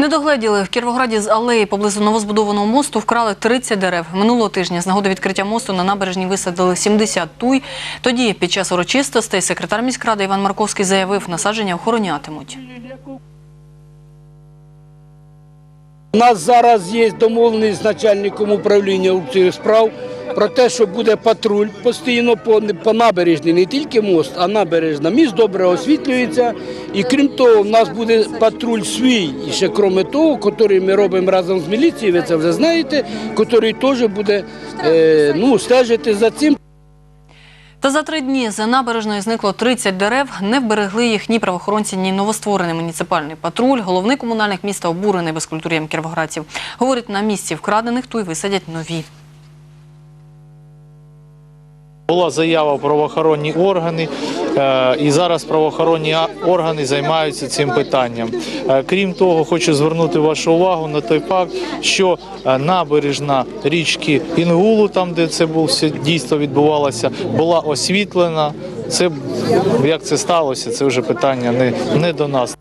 Не догледіли в Кіровограді з алеї поблизу новозбудованого мосту вкрали 30 дерев. Минулого тижня з нагоди відкриття мосту на набережні висадили 70 туй. Тоді, під час урочистостей, секретар міськради Іван Марковський заявив, насадження охоронятимуть. У нас зараз є домовленість з начальником управління аукційних справ про те, що буде патруль постійно по, по набережній, не тільки мост, а набережна. Міст добре освітлюється. І крім того, в нас буде патруль свій, і ще крім того, який ми робимо разом з міліцією, ви це вже знаєте, який теж буде е, ну, стежити за цим. Та за три дні за набережною зникло 30 дерев. Не вберегли їх ні правоохоронці, ні новостворений муніципальний патруль. Головний комунальник міста обурений безкультур'ям кіровоградців. Говорить, на місці вкрадених туй висадять нові. Була заява в правоохоронні органи, е, і зараз правоохоронні органи займаються цим питанням. Е, Крім того, хочу звернути вашу увагу на той факт, що е, набережна річки Інгулу, там де це було дійство відбувалося, була освітлена. Це як це сталося, це вже питання не, не до нас.